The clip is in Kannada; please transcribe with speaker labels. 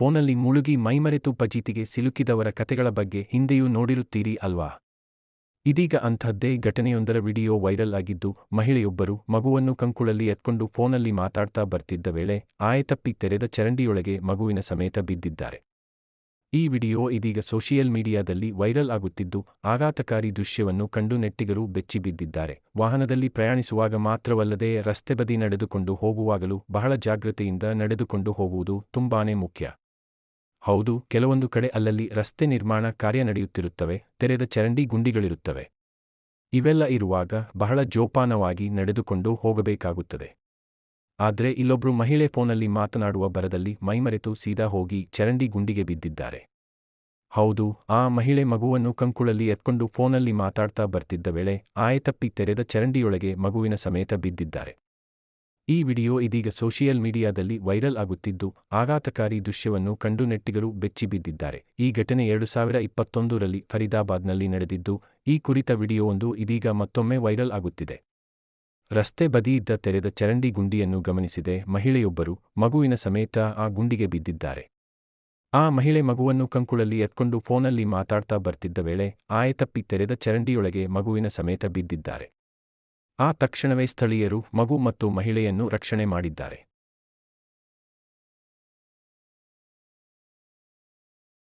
Speaker 1: ಫೋನಲ್ಲಿ ಮುಳುಗಿ ಮೈಮರೆತು ಪಜೀತಿಗೆ ಸಿಲುಕಿದವರ ಕತೆಗಳ ಬಗ್ಗೆ ಹಿಂದೆಯೂ ನೋಡಿರುತ್ತೀರಿ ಅಲ್ವಾ? ಇದೀಗ ಅಂಥದ್ದೇ ಘಟನೆಯೊಂದರ ವಿಡಿಯೋ ವೈರಲ್ ಆಗಿದ್ದು, ಮಹಿಳೆಯೊಬ್ಬರು ಮಗುವನ್ನು ಕಂಕುಳಲ್ಲಿ ಎತ್ಕೊಂಡು ಫೋನಲ್ಲಿ ಮಾತಾಡ್ತಾ ಬರ್ತಿದ್ದ ವೇಳೆ ಆಯತಪ್ಪಿ ತೆರೆದ ಚರಂಡಿಯೊಳಗೆ ಮಗುವಿನ ಸಮೇತ ಬಿದ್ದಿದ್ದಾರೆ. ಈ ವಿಡಿಯೋ ಇದೀಗ ಸೋಷಿಯಲ್ ಮೀಡಿಯಾದಲ್ಲಿ ವೈರಲ್ ಆಗುತ್ತಿದ್ದು, ಆಘಾತಕಾರಿ ದೃಶ್ಯವನ್ನು ಕಂಡು ನೆಟ್ಟಿಗರು ಬೆಚ್ಚಿಬಿದ್ದಿದ್ದಾರೆ ವಾಹನದಲ್ಲಿ ಪ್ರಯಾಣಿಸುವಾಗ ಮಾತ್ರವಲ್ಲದೆ ರಸ್ತೆ ಬದಿ ನಡೆದುಕೊಂಡು ಹೋಗುವಾಗಲೂ ಬಹಳ ಜಾಗ್ರತೆಯಿಂದ ನಡೆದುಕೊಂಡು ಹೋಗುವುದು ತುಂಬಾನೇ ಮುಖ್ಯ. ಹೌದು, ಕೆಲವೊಂದು ಕಡೆ ಅಲ್ಲಲ್ಲಿ ರಸ್ತೆ ನಿರ್ಮಾಣ ಕಾರ್ಯ ನಡೆಯುತ್ತಿರುತ್ತವೆ, ತೆರೆದ ಚರಂಡಿ ಗುಂಡಿಗಳಿರುತ್ತವೆ. ಇವೆಲ್ಲ ಇರುವಾಗ ಬಹಳ ಜೋಪಾನವಾಗಿ ನಡೆದುಕೊಂಡು ಹೋಗಬೇಕಾಗುತ್ತದೆ. ಆದ್ರೆ ಇಲ್ಲೊಬ್ರು ಮಹಿಳೆ ಫೋನಲ್ಲಿ ಮಾತನಾಡುವ ಬರದಲ್ಲಿ ಮೈಮರೆತು ಸೀದಾ ಹೋಗಿ ಚರಂಡಿ ಗುಂಡಿಗೆ ಬಿದ್ದಿದ್ದಾರೆ. ಹೌದು, ಆ ಮಹಿಳೆ ಮಗುವನ್ನು ಕಂಕುಳಲ್ಲಿ ಎತ್ಕೊಂಡು ಫೋನಲ್ಲಿ ಮಾತಾಡ್ತಾ ಬರ್ತಿದ್ದ ವೇಳೆ ಆಯತಪ್ಪಿ ತೆರೆದ ಚರಂಡಿಯೊಳಗೆ ಮಗುವಿನ ಸಮೇತ ಬಿದ್ದಿದ್ದಾರೆ. ಈ ವಿಡಿಯೋ ಇದೀಗ ಸೋಷಿಯಲ್ ಮೀಡಿಯಾದಲ್ಲಿ ವೈರಲ್ ಆಗುತ್ತಿದ್ದು, ಆಘಾತಕಾರಿ ದೃಶ್ಯವನ್ನು ಕಂಡು ನೆಟ್ಟಿಗರು ಬೆಚ್ಚಿಬಿದ್ದಿದ್ದಾರೆ ಈ ಘಟನೆ ಎರಡು ಸಾವಿರ ಇಪ್ಪತ್ತೊಂದರಲ್ಲಿ ಫರೀದಾಬಾದ್ನಲ್ಲಿ ನಡೆದಿದ್ದು, ಈ ಕುರಿತ ವಿಡಿಯೋವೊಂದು ಇದೀಗ ಮತ್ತೊಮ್ಮೆ ವೈರಲ್ ಆಗುತ್ತಿದೆ. ರಸ್ತೆ ಬದಿಯಿದ್ದ ತೆರೆದ ಚರಂಡಿ ಗುಂಡಿಯನ್ನು ಗಮನಿಸಿದೆ ಮಹಿಳೆಯೊಬ್ಬರು, ಮಗುವಿನ ಸಮೇತ ಆ ಗುಂಡಿಗೆ ಬಿದ್ದಿದ್ದಾರೆ. ಆ ಮಹಿಳೆ ಮಗುವನ್ನು ಕಂಕುಳಲ್ಲಿ ಎತ್ಕೊಂಡು ಫೋನಲ್ಲಿ ಮಾತಾಡ್ತಾ ಬರ್ತಿದ್ದ ವೇಳೆ, ಆಯತಪ್ಪಿ ತೆರೆದ ಚರಂಡಿಯೊಳಗೆ ಮಗುವಿನ ಸಮೇತ ಬಿದ್ದಿದ್ದಾರೆ. ಆ ತಕ್ಷಣವೇ ಸ್ಥಳೀಯರು ಮಗು ಮತ್ತು ಮಹಿಳೆಯನ್ನು ರಕ್ಷಣೆ ಮಾಡಿದ್ದಾರೆ.